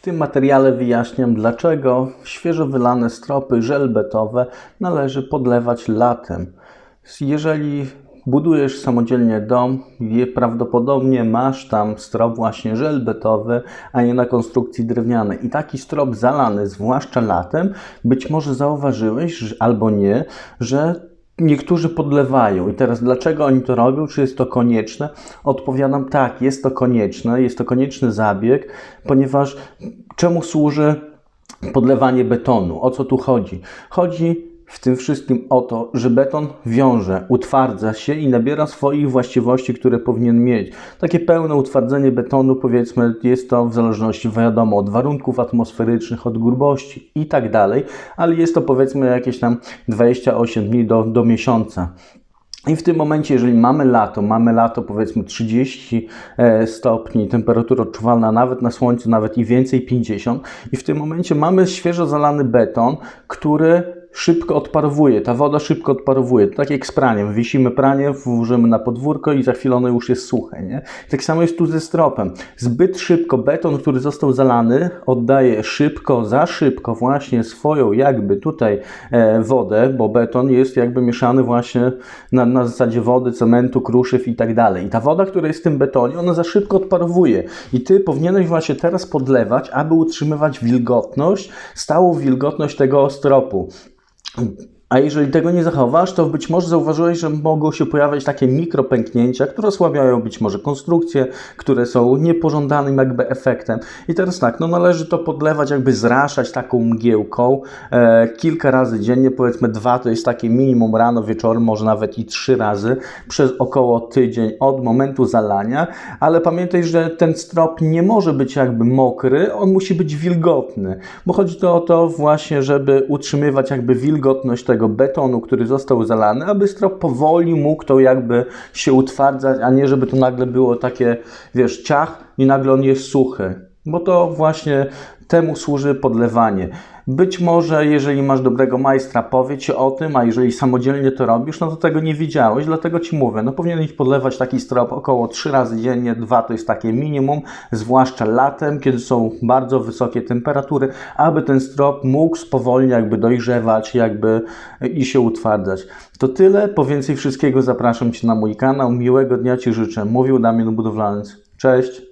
W tym materiale wyjaśniam, dlaczego świeżo wylane stropy żelbetowe należy podlewać latem. Jeżeli budujesz samodzielnie dom, prawdopodobnie masz tam strop właśnie żelbetowy, a nie na konstrukcji drewnianej. I taki strop zalany, zwłaszcza latem, być może zauważyłeś, albo nie, że Niektórzy podlewają. I teraz dlaczego oni to robią? Czy jest to konieczne? Odpowiadam tak, jest to konieczne, jest to konieczny zabieg, ponieważ czemu służy podlewanie betonu? O co tu chodzi? Chodzi w tym wszystkim o to, że beton wiąże, utwardza się i nabiera swoich właściwości, które powinien mieć. Takie pełne utwardzenie betonu, powiedzmy, jest to w zależności, wiadomo, od warunków atmosferycznych, od grubości i tak dalej, ale jest to powiedzmy jakieś tam 28 dni do, do miesiąca. I w tym momencie, jeżeli mamy lato, mamy lato powiedzmy 30 e, stopni, temperatura odczuwalna nawet na słońcu, nawet i więcej 50, i w tym momencie mamy świeżo zalany beton, który szybko odparowuje, ta woda szybko odparowuje, to tak jak z praniem, wisimy pranie, włożymy na podwórko i za chwilę ono już jest suche, nie? Tak samo jest tu ze stropem. Zbyt szybko beton, który został zalany, oddaje szybko, za szybko właśnie swoją jakby tutaj e, wodę, bo beton jest jakby mieszany właśnie na, na zasadzie wody, cementu, kruszyw i tak dalej. I ta woda, która jest w tym betonie, ona za szybko odparowuje. I ty powinieneś właśnie teraz podlewać, aby utrzymywać wilgotność, stałą wilgotność tego un A jeżeli tego nie zachowasz, to być może zauważyłeś, że mogą się pojawiać takie mikropęknięcia, które osłabiają być może konstrukcje, które są niepożądanym jakby efektem. I teraz tak, no należy to podlewać, jakby zraszać taką mgiełką e, kilka razy dziennie, powiedzmy dwa to jest takie minimum rano, wieczorem, może nawet i trzy razy przez około tydzień od momentu zalania, ale pamiętaj, że ten strop nie może być jakby mokry, on musi być wilgotny, bo chodzi to o to właśnie, żeby utrzymywać jakby wilgotność tego betonu, który został zalany, aby strop powoli mógł to jakby się utwardzać, a nie żeby to nagle było takie, wiesz, ciach i nagle on jest suchy. Bo to właśnie temu służy podlewanie. Być może, jeżeli masz dobrego majstra, powie ci o tym, a jeżeli samodzielnie to robisz, no to tego nie widziałeś, dlatego ci mówię. No powinieneś podlewać taki strop około 3 razy dziennie, 2 to jest takie minimum, zwłaszcza latem, kiedy są bardzo wysokie temperatury, aby ten strop mógł spowolnie jakby dojrzewać, jakby i się utwardzać. To tyle, po więcej wszystkiego zapraszam Cię na mój kanał. Miłego dnia Ci życzę. Mówił Damian Budowlaniec. Cześć!